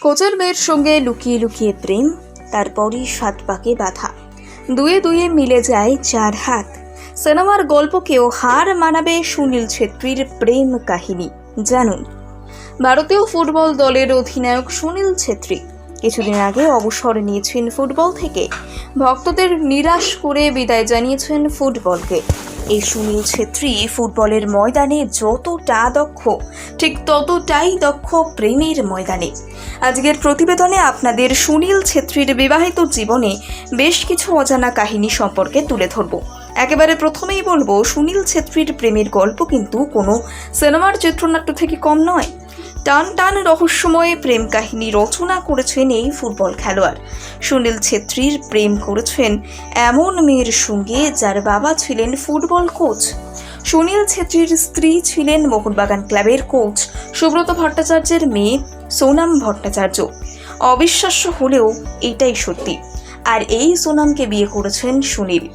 কোচের মেয়ের সঙ্গে লুকিয়ে লুকিয়ে প্রেম, তারপরই সাত পাকে বাধা। দুয়ে দুয়ে মিলে যায় চার হাত। সিনেমার গল্পকেও হার মানাবে সুনীল ছেত্রীর প্রেম কাহিনী, জানুন। ভারতীয় ফুটবল দলের অধিনায়ক সুনীল ছেত্রী কিছুদিন আগে অবসর নিয়েছেন ফুটবল থেকে। ভক্তদের নিরাশ করে বিদায় জানিয়েছেন ফুটবলকে। এই সুনীল ছেত্রী ফুটবলের ময়দানে যতটা দক্ষ, ঠিক ততটাই দক্ষ প্রেমের ময়দানে। আজকের প্রতিবেদনে আপনাদের সুনীল ছেত্রীর বিবাহিত জীবনে বেশ কিছু অজানা কাহিনী সম্পর্কে তুলে ধরব। একেবারে প্রথমেই বলব, সুনীল ছেত্রীর প্রেমের গল্প কিন্তু কোনো সিনেমার চিত্রনাট্য থেকে কম নয়। টান টান রহস্যময় প্রেম কাহিনী রচনা করেছেন এই ফুটবল খেলোয়াড়। সুনীল ছেত্রীর প্রেম করেছেন এমন মেয়ের সঙ্গে যার বাবা ছিলেন ফুটবল কোচ। সুনীল ছেত্রীর স্ত্রী ছিলেন মোহনবাগান ক্লাবের কোচ সুব্রত ভট্টাচার্যের মেয়ে সোনাম ভট্টাচার্য। অবিশ্বাস্য হলেও এটাই সত্যি। আর এই সোনামকে বিয়ে করেছেন সুনীল।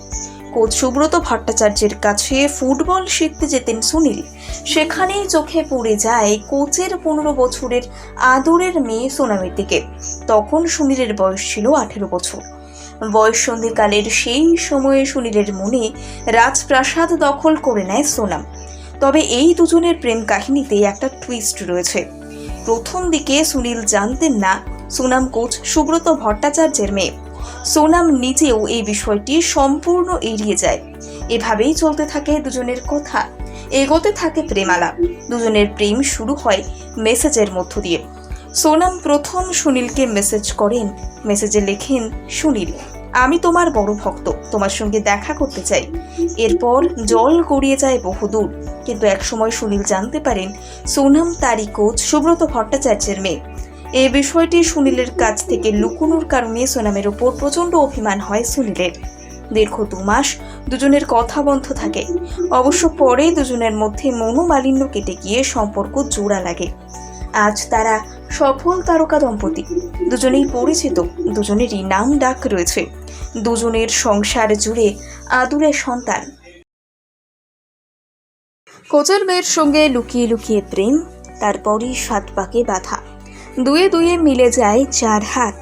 কোচ সুব্রত ভট্টাচার্যের কাছে ফুটবল শিখতে যেতেন সুনীল। সেখানেই চোখে পড়ে যায় কোচের পনেরো বছরের আদরের মেয়ে সোনামের দিকে। তখন সুনীলের বয়স ছিল আঠেরো বছর। বয়ঃসন্ধিকালের সেই সময়ে সুনীলের মনে রাজপ্রাসাদ দখল করে নেয় সোনাম। তবে এই দুজনের প্রেম কাহিনীতে একটা টুইস্ট রয়েছে। প্রথম দিকে সুনীল জানতেন না সুনাম কোচ সুব্রত ভট্টাচার্যের মেয়ে। সোনাম নিজেও এই বিষয়টি সম্পূর্ণ এড়িয়ে যায়। এভাবেই চলতে থাকে দুজনের কথা। এগোতে থাকে প্রেমালাপ দুজনের প্রেম শুরু হয় মেসেজের মধ্য দিয়ে। সোনাম প্রথম সুনীলকে মেসেজ করেন। মেসেজে লেখেন, সুনীল, আমি তোমার বড় ভক্ত। তোমার সঙ্গে দেখা করতে চাই। এরপর জল গড়িয়ে যায় বহুদূর। কিন্তু একসময় সুনীল জানতে পারেন, সোনাম তারই কোচ সুব্রত ভট্টাচার্যের মেয়ে। এই বিষয়টি সুনীলের কাছ থেকে লুকোনোর কারণে সোনামের ওপর প্রচণ্ড অভিমান হয় সুনীলের। দীর্ঘ দু মাস দুজনের কথা বন্ধ থাকে। অবশ্য পরে দুজনের মধ্যে মনোমালিন্য কেটে গিয়ে সম্পর্ক জোড়া লাগে। আজ তারা সফল তারকা দম্পতি। দুজনেই পরিচিত, দুজনেরই নাম ডাক রয়েছে। দুজনের সংসার জুড়ে আদুরে সন্তান। কোচের মেয়ের সঙ্গে লুকিয়ে লুকিয়ে প্রেম, তারপরই সাত পাকে বাধা। দুয়ে দুয়ে মিলে যায় চার হাত।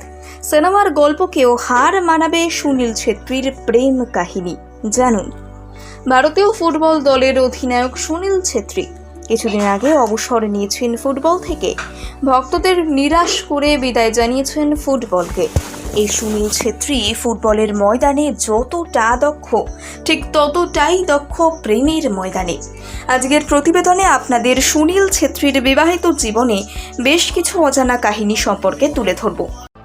সিনেমার গল্পকেও হার মানাবে সুনীল ছেত্রীর প্রেম কাহিনী, জানুন। ভারতীয় ফুটবল দলের অধিনায়ক সুনীল ছেত্রী কিছুদিন আগে অবসর নিয়েছেন ফুটবল থেকে। ভক্তদের নিরাশ করে বিদায় জানিয়েছেন ফুটবলকে। এই সুনীল ছেত্রী ফুটবলের ময়দানে যতটা দক্ষ, ঠিক ততটাই দক্ষ প্রেমের ময়দানে। আজকের প্রতিবেদনে আপনাদের সুনীল ছেত্রীর বিবাহিত জীবনে বেশ কিছু অজানা কাহিনী সম্পর্কে তুলে ধরব।